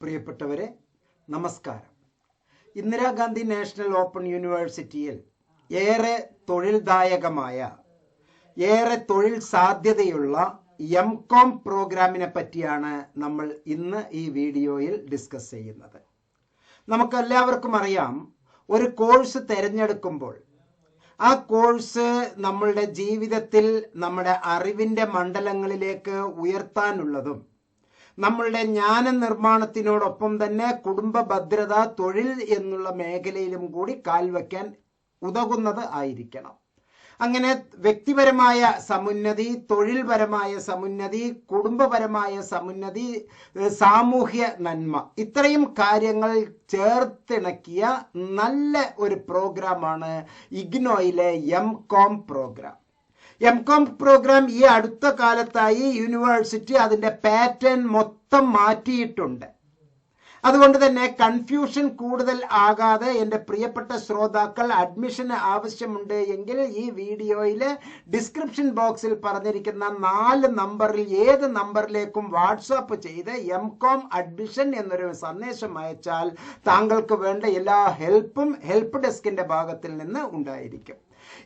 പ്രിയപ്പെട്ടവരെ നമസ്കാരം. Indira Gandhi national open യൂണിവേഴ്സിറ്റിയിൽ ഏറെ തൊഴിൽദായകമായ ഏറെ തൊഴിൽ സാധ്യതയുള്ള എം കോം പ്രോഗ്രാമിനെ പറ്റിയാണ് നമ്മൾ ഇന്ന് ഈ വീഡിയോയിൽ ഡിസ്കസ് ചെയ്യുന്നത്. നമുക്കെല്ലാവർക്കും അറിയാം ഒരു കോഴ്സ് തിരഞ്ഞെടുക്കുമ്പോൾ ആ കോഴ്സ് നമ്മളുടെ ജീവിതത്തിൽ നമ്മുടെ അറിവിന്റെ മണ്ഡലങ്ങളിലേക്ക് ഉയർത്താനുള്ളതും നമ്മളുടെ ജ്ഞാന നിർമ്മാണത്തിനോടൊപ്പം തന്നെ കുടുംബ ഭദ്രത തൊഴിൽ എന്നുള്ള മേഖലയിലും കൂടി കാൽവയ്ക്കാൻ ഉതകുന്നത് ആയിരിക്കണം. അങ്ങനെ വ്യക്തിപരമായ സമുന്നതി തൊഴിൽപരമായ സമുന്നതി കുടുംബപരമായ സമുന്നതി സാമൂഹ്യ നന്മ ഇത്രയും കാര്യങ്ങൾ ചേർത്തിണക്കിയ നല്ല ഒരു പ്രോഗ്രാമാണ് ഇഗ്നോയിലെ M com programme. M com programme ഈ അടുത്ത കാലത്തായി യൂണിവേഴ്സിറ്റി അതിന്റെ പാറ്റേൺ മൊത്തം മാറ്റിയിട്ടുണ്ട്. അതുകൊണ്ട് തന്നെ കൺഫ്യൂഷൻ കൂടുതൽ ആകാതെ എന്റെ പ്രിയപ്പെട്ട ശ്രോതാക്കൾ അഡ്മിഷന് ആവശ്യമുണ്ട് എങ്കിൽ ഈ വീഡിയോയിൽ ഡിസ്ക്രിപ്ഷൻ ബോക്സിൽ പറഞ്ഞിരിക്കുന്ന നാല് നമ്പറിൽ ഏത് നമ്പറിലേക്കും വാട്സാപ്പ് ചെയ്ത് എം കോം അഡ്മിഷൻ എന്നൊരു സന്ദേശം അയച്ചാൽ താങ്കൾക്ക് വേണ്ട എല്ലാ ഹെൽപ്പും ഹെൽപ്പ് ഡെസ്കിന്റെ ഭാഗത്തിൽ നിന്ന് ഉണ്ടായിരിക്കും.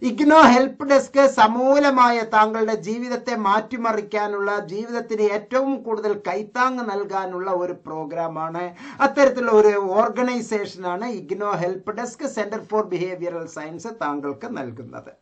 ഇഗ്നോ ഹെൽപ്പ് ഡെസ്ക് സമൂലമായ താങ്കളുടെ ജീവിതത്തെ മാറ്റിമറിക്കാനുള്ള ജീവിതത്തിന് ഏറ്റവും കൂടുതൽ കൈത്താങ് നൽകാനുള്ള ഒരു പ്രോഗ്രാമാണ്. അത്തരത്തിലുള്ള ഒരു ഓർഗനൈസേഷനാണ് IGNOU help desk centre for behavioural science താങ്കൾക്ക് നൽകുന്നത്.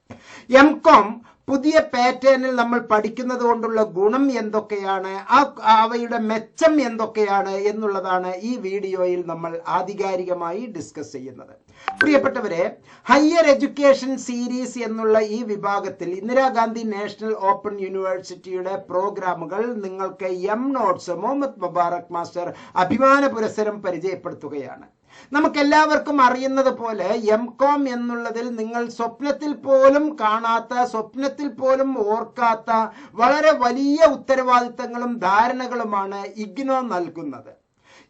എം കോം പുതിയ പാറ്റേണിൽ നമ്മൾ പഠിക്കുന്നത് കൊണ്ടുള്ള ഗുണം എന്തൊക്കെയാണ്? ആ അവയുടെ മെച്ചം എന്തൊക്കെയാണ് എന്നുള്ളതാണ് ഈ വീഡിയോയിൽ നമ്മൾ ആധികാരികമായി ഡിസ്കസ് ചെയ്യുന്നത്. പ്രിയപ്പെട്ടവരെ ഹയർ എഡ്യൂക്കേഷൻ സീരീസ് എന്നുള്ള ഈ വിഭാഗത്തിൽ ഇന്ദിരാഗാന്ധി നാഷണൽ ഓപ്പൺ യൂണിവേഴ്സിറ്റിയുടെ പ്രോഗ്രാമുകൾ നിങ്ങൾക്ക് M notes Muhammad Mubarak master അഭിമാന പുരസ്സരം പരിചയപ്പെടുത്തുകയാണ്. നമുക്കെല്ലാവർക്കും അറിയുന്നത് പോലെ എം കോം എന്നുള്ളതിൽ നിങ്ങൾ സ്വപ്നത്തിൽ പോലും കാണാത്ത സ്വപ്നത്തിൽ പോലും ഓർക്കാത്ത വളരെ വലിയ ഉത്തരവാദിത്തങ്ങളും ധാരണകളുമാണ് ഇഗ്നോ നൽകുന്നത്.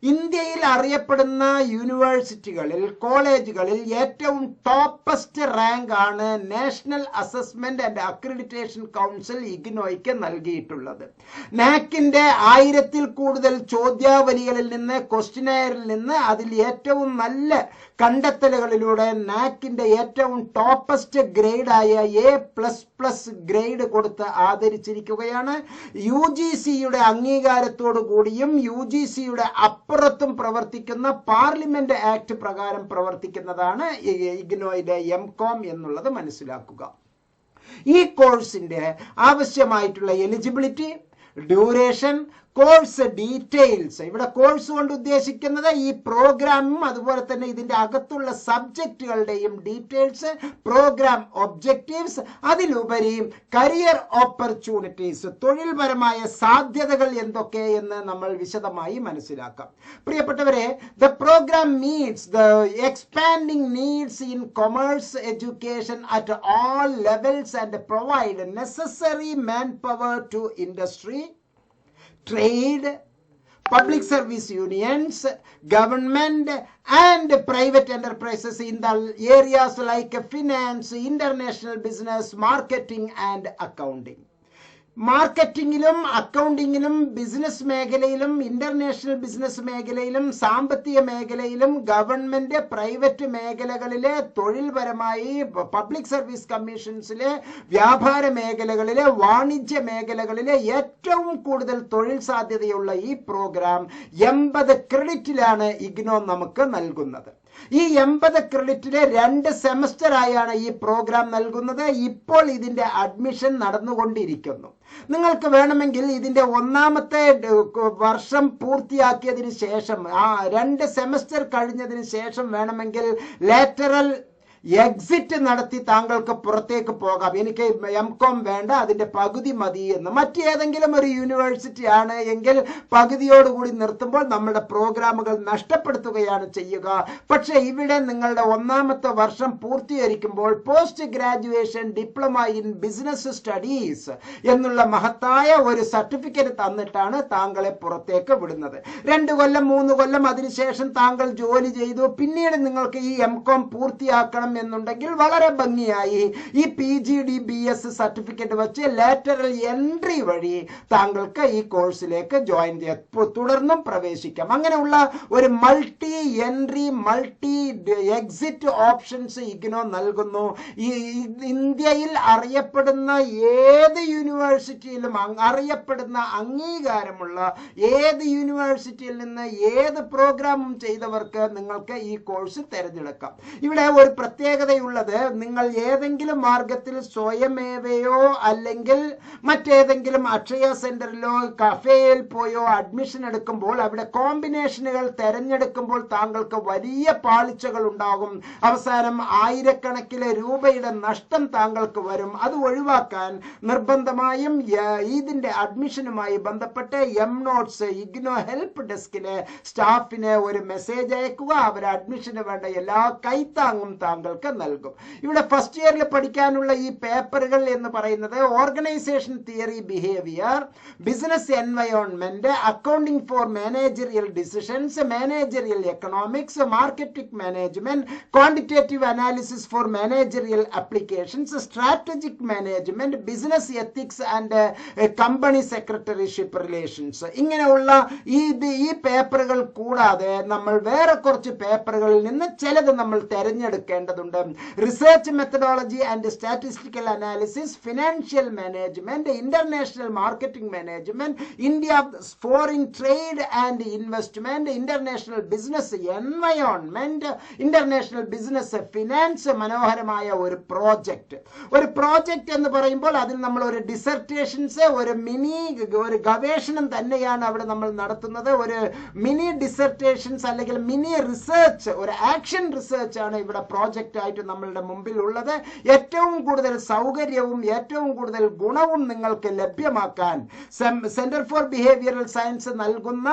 ഇന്ത്യയിൽ അറിയപ്പെടുന്ന യൂണിവേഴ്സിറ്റികളിൽ കോളേജുകളിൽ ഏറ്റവും ടോപ്പസ്റ്റ് റാങ്ക് ആണ് national assessment and accreditation council ഇഗ്നോയ്ക്ക് നൽകിയിട്ടുള്ളത്. നാക്കിന്റെ ആയിരത്തിൽ കൂടുതൽ ചോദ്യാവലികളിൽ നിന്ന് ക്വസ്റ്റിനെയറിൽ നിന്ന് അതിൽ ഏറ്റവും നല്ല കണ്ടെത്തലുകളിലൂടെ നാക്കിന്റെ ഏറ്റവും ടോപ്പസ്റ്റ് ഗ്രേഡായ എ പ്ലസ് പ്ലസ് ഗ്രേഡ് കൊടുത്ത് ആദരിച്ചിരിക്കുകയാണ്. യു ജി സിയുടെ അംഗീകാരത്തോടു കൂടിയും യു ജി സിയുടെ അപ്പുറത്തും പ്രവർത്തിക്കുന്ന പാർലമെന്റ് ആക്ട് പ്രകാരം പ്രവർത്തിക്കുന്നതാണ് ഇഗ്നോയുടെ എം കോം എന്നുള്ളത് മനസ്സിലാക്കുക. ഈ കോഴ്സിന്റെ ആവശ്യമായിട്ടുള്ള എലിജിബിലിറ്റി ഡ്യൂറേഷൻ കോഴ്സ് ഡീറ്റെയിൽസ്. ഇവിടെ കോഴ്സ് കൊണ്ട് ഉദ്ദേശിക്കുന്നത് ഈ പ്രോഗ്രാമും അതുപോലെ തന്നെ ഇതിന്റെ അകത്തുള്ള സബ്ജക്റ്റുകളുടെയും ഡീറ്റെയിൽസ് പ്രോഗ്രാം ഒബ്ജക്റ്റീവ്സ് അതിലുപരി കരിയർ ഓപ്പർച്യൂണിറ്റീസ് തൊഴിൽപരമായ സാധ്യതകൾ എന്തൊക്കെ എന്ന് നമ്മൾ വിശദമായി മനസ്സിലാക്കാം. പ്രിയപ്പെട്ടവരെ the programme meets the expanding needs in commerce education at all levels and provide necessary manpower to industry trade, public service unions, government, and private enterprises in the areas like finance, international business, marketing, and accounting. മാർക്കറ്റിങ്ങിലും അക്കൗണ്ടിങ്ങിലും business മേഖലയിലും international business മേഖലയിലും സാമ്പത്തിക മേഖലയിലും government private മേഖലകളിലെ തൊഴിൽപരമായി public service കമ്മീഷൻസിലെ വ്യാപാര മേഖലകളിലെ വാണിജ്യ മേഖലകളിലെ ഏറ്റവും കൂടുതൽ തൊഴിൽ സാധ്യതയുള്ള ഈ പ്രോഗ്രാം എൺപത് ക്രെഡിറ്റിലാണ് ഇഗ്നോ നമുക്ക് നൽകുന്നത്. ഈ എൺപത് ക്രെഡിറ്റിലെ രണ്ട് സെമസ്റ്റർ ആയാണ് ഈ പ്രോഗ്രാം നൽകുന്നത്. ഇപ്പോൾ ഇതിന്റെ അഡ്മിഷൻ നടന്നുകൊണ്ടിരിക്കുന്നു. നിങ്ങൾക്ക് വേണമെങ്കിൽ ഇതിന്റെ ഒന്നാമത്തെ വർഷം പൂർത്തിയാക്കിയതിന് ശേഷം ആ രണ്ട് സെമസ്റ്റർ കഴിഞ്ഞതിന് ശേഷം വേണമെങ്കിൽ ലേറ്ററൽ എക്സിറ്റ് നടത്തി താങ്കൾക്ക് പുറത്തേക്ക് പോകാം. എനിക്ക് എം കോം വേണ്ട അതിന്റെ പകുതി മതി എന്ന്. മറ്റേതെങ്കിലും ഒരു യൂണിവേഴ്സിറ്റി ആണ് എങ്കിൽ പകുതിയോടുകൂടി നിർത്തുമ്പോൾ നമ്മുടെ പ്രോഗ്രാമുകൾ നഷ്ടപ്പെടുത്തുകയാണ് ചെയ്യുക. പക്ഷേ ഇവിടെ നിങ്ങളുടെ ഒന്നാമത്തെ വർഷം പൂർത്തീകരിക്കുമ്പോൾ post graduation diploma in business studies എന്നുള്ള മഹത്തായ ഒരു സർട്ടിഫിക്കറ്റ് തന്നിട്ടാണ് താങ്കളെ പുറത്തേക്ക് വിടുന്നത്. രണ്ട് കൊല്ലം മൂന്ന് കൊല്ലം അതിനുശേഷം താങ്കൾ ജോലി ചെയ്തു. പിന്നീട് നിങ്ങൾക്ക് ഈ എം കോം പൂർത്തിയാക്കണം എന്നുണ്ടെങ്കിൽ വളരെ ഭംഗിയായി. ഈ P G D B S certificate വെച്ച് ലാറ്ററൽ എൻട്രി വഴി താങ്കൾക്ക് ഈ കോഴ്സിലേക്ക് ജോയിൻ ചെയ്യാം തുടർന്നും പ്രവേശിക്കാം. അങ്ങനെയുള്ള ഒരു multi entry multi exit options IGNOU നൽകുന്നു. ഈ ഇന്ത്യയിൽ അറിയപ്പെടുന്ന ഏത് യൂണിവേഴ്സിറ്റിയിലും അറിയപ്പെടുന്ന അംഗീകാരമുള്ള ഏത് യൂണിവേഴ്സിറ്റിയിൽ നിന്ന് ഏത് പ്രോഗ്രാമും ചെയ്തവർക്ക് നിങ്ങൾക്ക് ഈ കോഴ്സ് തിരഞ്ഞെടുക്കാം. ഇവിടെ ഒരു പ്രത്യേകതയുള്ളത് നിങ്ങൾ ഏതെങ്കിലും മാർഗത്തിൽ സ്വയമേവയോ അല്ലെങ്കിൽ മറ്റേതെങ്കിലും അക്ഷയ സെന്ററിലോ കഫേയിൽ പോയോ അഡ്മിഷൻ എടുക്കുമ്പോൾ അവിടെ കോമ്പിനേഷനുകൾ തെരഞ്ഞെടുക്കുമ്പോൾ താങ്കൾക്ക് വലിയ പാളിച്ചകൾ ഉണ്ടാകും. അവസാനം ആയിരക്കണക്കിന് രൂപയുടെ നഷ്ടം താങ്കൾക്ക് വരും. അത് ഒഴിവാക്കാൻ നിർബന്ധമായും ഇതിന്റെ അഡ്മിഷനുമായി ബന്ധപ്പെട്ട് എം നോട്ട്സ് ഇഗ്നോ ഹെൽപ്പ് ഡെസ്കിലെ സ്റ്റാഫിന് ഒരു മെസ്സേജ് അയക്കുക. അവർ അഡ്മിഷന് വേണ്ട എല്ലാ കൈത്താങ്ങും താങ്കൾക്ക് നൽകും. ഇവിടെ ഫസ്റ്റ് ഇയറിൽ പഠിക്കാനുള്ള ഈ പേപ്പറുകൾ എന്ന് പറയുന്നത് organisation theory behaviour business environment accounting for managerial decisions managerial economics marketing management quantitative analysis for managerial applications strategic management business ethics and company secretaryship relations ഇങ്ങനെയുള്ള ഈ ഈ പേപ്പറുകൾ കൂടാതെ നമ്മൾ വേറെ കുറച്ച് പേപ്പറുകളിൽ നിന്ന് ചിലത് നമ്മൾ തിരഞ്ഞെടുക്കേണ്ടതുണ്ട് research methodology and statistical analysis financial management international marketing management India foreign trade and investment international business environment international business finance മനോഹരമായ ഒരു പ്രോജക്റ്റ് ഒരു പ്രോജക്റ്റ് എന്ന് പറയുമ്പോൾ അതിൽ നമ്മൾ ഒരു ഡിസർട്ടേഷൻസ് ഒരു മിനി ഒരു ഗവേഷണം തന്നെയാണ് അവിടെ നമ്മൾ നടത്തുന്നത്. ഒരു മിനി ഡിസർട്ടേഷൻസ് അല്ലെങ്കിൽ മിനി റിസർച്ച് ഒരു ആക്ഷൻ റിസർച്ച് ആണ് ഇവിടെ പ്രോജക്റ്റ് ആയിട്ട് നമ്മളുടെ മുമ്പിൽ ഉള്ളത് ഏറ്റവും കൂടുതൽ സൗകര്യവും ഏറ്റവും കൂടുതൽ ഗുണവും നിങ്ങൾക്ക് ലഭ്യമാക്കാൻ സെന്റർ ഫോർ ബിഹേവിയറൽ സയൻസ് നൽകുന്ന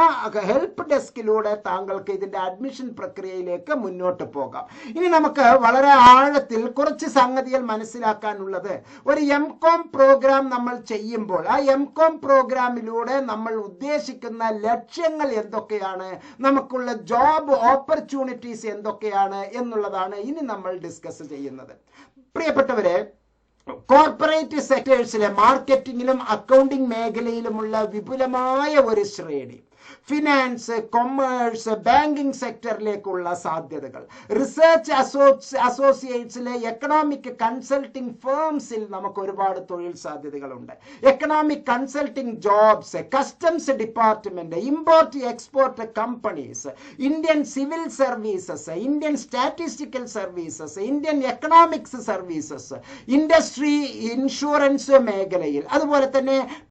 ഹെൽപ്പ് ഡെസ്കിലൂടെ താങ്കൾക്ക് ഇതിന്റെ അഡ്മിഷൻ പ്രക്രിയയിലേക്ക് മുന്നോട്ട് പോകാം. ഇനി നമുക്ക് വളരെ ആഴത്തിൽ കുറച്ച് സംഗതികൾ മനസ്സിലാക്കാനുള്ളത്. ഒരു എം കോം പ്രോഗ്രാം നമ്മൾ ചെയ്യുമ്പോൾ ആ എം കോം പ്രോഗ്രാമിലൂടെ നമ്മൾ ഉദ്ദേശിക്കുന്ന ലക്ഷ്യങ്ങൾ എന്തൊക്കെയാണ്? നമുക്കുള്ള ജോബ് ഓപ്പർച്യൂണിറ്റീസ് എന്തൊക്കെയാണ്? എന്നുള്ളതാണ് ഇനി നമ്മൾ ഡിസ്കസ് ചെയ്യുന്നത്. പ്രിയപ്പെട്ടവരെ കോർപ്പറേറ്റ് സെക്ടേഴ്സിലെ മാർക്കറ്റിംഗിലും അക്കൗണ്ടിംഗ് മേഖലയിലുമുള്ള വിപുലമായ ഒരു ശ്രേണി. ഫിനാൻസ് കൊമേഴ്സ് ബാങ്കിംഗ് സെക്ടറിലേക്കുള്ള സാധ്യതകൾ. റിസർച്ച് അസോസിയേറ്റ്സിലെ എക്കണോമിക് കൺസൾട്ടിംഗ് ഫേംസിൽ നമുക്ക് ഒരുപാട് തൊഴിൽ സാധ്യതകളുണ്ട്. Economic consulting jobs customs department import export companies Indian civil services Indian statistical services Indian economics services industry insurance മേഖലയിൽ. അതുപോലെ തന്നെ